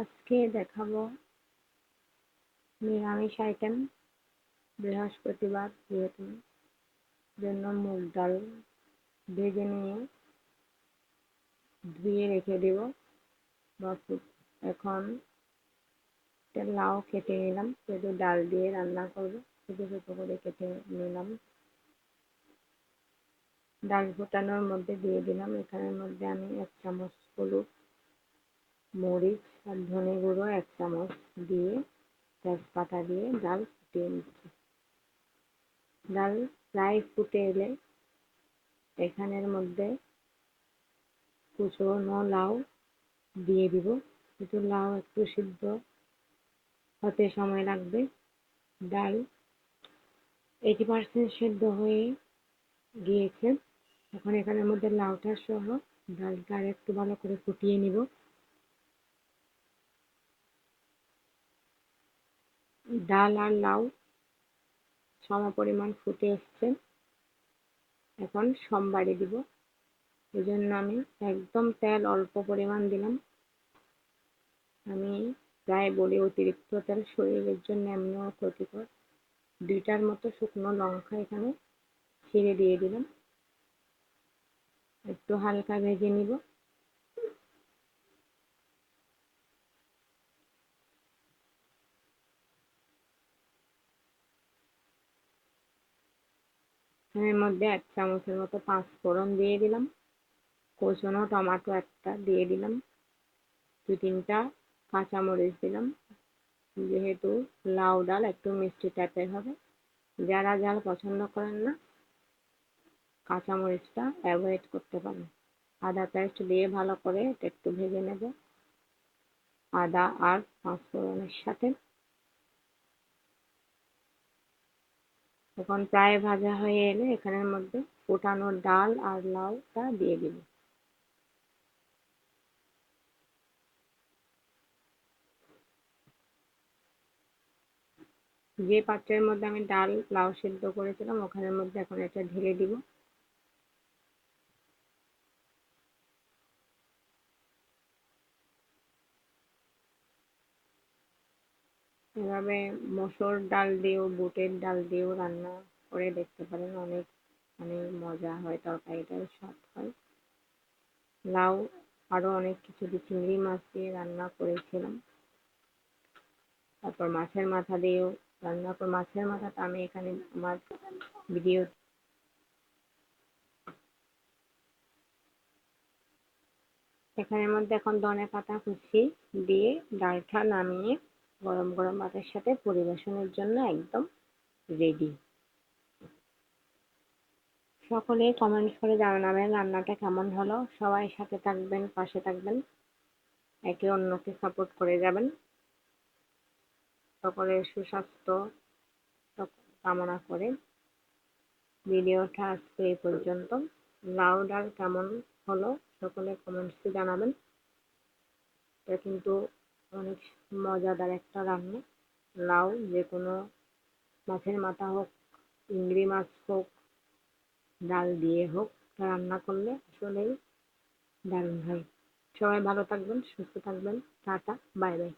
আজকে দেখাবো নিরামিষ আইটেম বৃহস্পতিবার যেহেতু, জন্য মুগ ডাল ভেজে নিয়ে ধুয়ে রেখে দেব। বা এখন লাউ কেটে নিলাম, শুধু ডাল দিয়ে রান্না করব ছোটো ছোটো করে কেটে নিলাম। ডাল ফোটানোর মধ্যে দিয়ে দিলাম, এখানের মধ্যে আমি এক চামচ হলুদ মরিচ আর ধনে গুঁড়ো এক চামচ দিয়ে তেজপাতা দিয়ে ডাল ফুটিয়ে নিচ্ছি। ডাল প্রায় ফুটে এলে এখানের মধ্যে কুচনো লাউ দিয়ে দিব। কিন্তু লাউ একটু সিদ্ধ হতে সময় লাগবে। ডাল এইটি পার্সেন্ট সিদ্ধ হয়ে গিয়েছে। এখন এখানের মধ্যে লাউটা সহ ডালটা আর একটু ভালো করে ফুটিয়ে নিব। ডাল আর লাউ সম পরিমাণ ফুটে এসছে। এখন সোমবারে দিব। এই জন্য আমি একদম তেল অল্প পরিমাণ দিলাম। আমি প্রায় বলি অতিরিক্ত তেল, শরীরের জন্য এমনিও ক্ষতিকর। দুইটার মতো শুকনো লঙ্কা এখানে ছিঁড়ে দিয়ে দিলাম। একটু হালকা ভেজে নিব। এর মধ্যে এক চামচের মতো পাঁচ ফোড়ন দিয়ে দিলাম। কোচনো টমেটো একটা দিয়ে দিলাম। দু তিনটা কাঁচামরিচ দিলাম। যেহেতু লাউ ডাল একটু মিষ্টি টাইপের হবে, যারা ঝাল পছন্দ করেন না, কাঁচামরিচটা অ্যাভয়েড করতে পারেন। আদা পেস্ট দিয়ে ভালো করে একটু ভেজে নেব। আদা আর পাঁচফোড়নের সাথে। এখন প্রায় ভাজা হয়ে এলে এখানের মধ্যে ফোটানো ডাল আর লাউটা দিয়ে দিব। যে পাত্রের মধ্যে আমি ডাল, লাউ সেদ্ধ করেছিলাম, ওখানের মধ্যে এখন এটা ঢেলে দিব। এভাবে মসুর ডাল দিয়েও, বুটের ডাল দিয়েও রান্না করে দেখতে পারেন। অনেক অনেক মজা হয় তরকারিটাও স্বাদ হয়। লাউ আরও অনেক কিছু দিয়ে চিংড়ি মাছ দিয়ে রান্না করেছিলাম। তারপর মাছের মাথা দিয়েও রান্না করে, মাছের মাথাটা আমি এখানে আমার ভিডিও এখানের মধ্যে এখন ধনে পাতা কুচি দিয়ে ডালটা নামিয়ে গরম গরম ভাতের সাথে পরিবেশনের জন্য একদম রেডি সকলে কমেন্টস করে জানাবেন রান্নাটা কেমন হলো। সবাই সাথে থাকবেন, পাশে থাকবেন। একে অন্যকে সাপোর্ট করে যাবেন। সকলের সুস্বাস্থ্য কামনা করে। ভিডিওটা আজকে এই পর্যন্ত। লাউ ডাল কেমন হলো, সকলে কমেন্টসে জানাবেন। এটা কিন্তু অনেক মজাদার একটা রান্না। লাউ যেকোনো মাছের মাথা হোক চিংড়ি মাছ হোক, ডাল দিয়ে হোক রান্না করলে আসলেই দারুণ হয়। সবাই ভালো থাকবেন, সুস্থ থাকবেন। Tata, bye bye.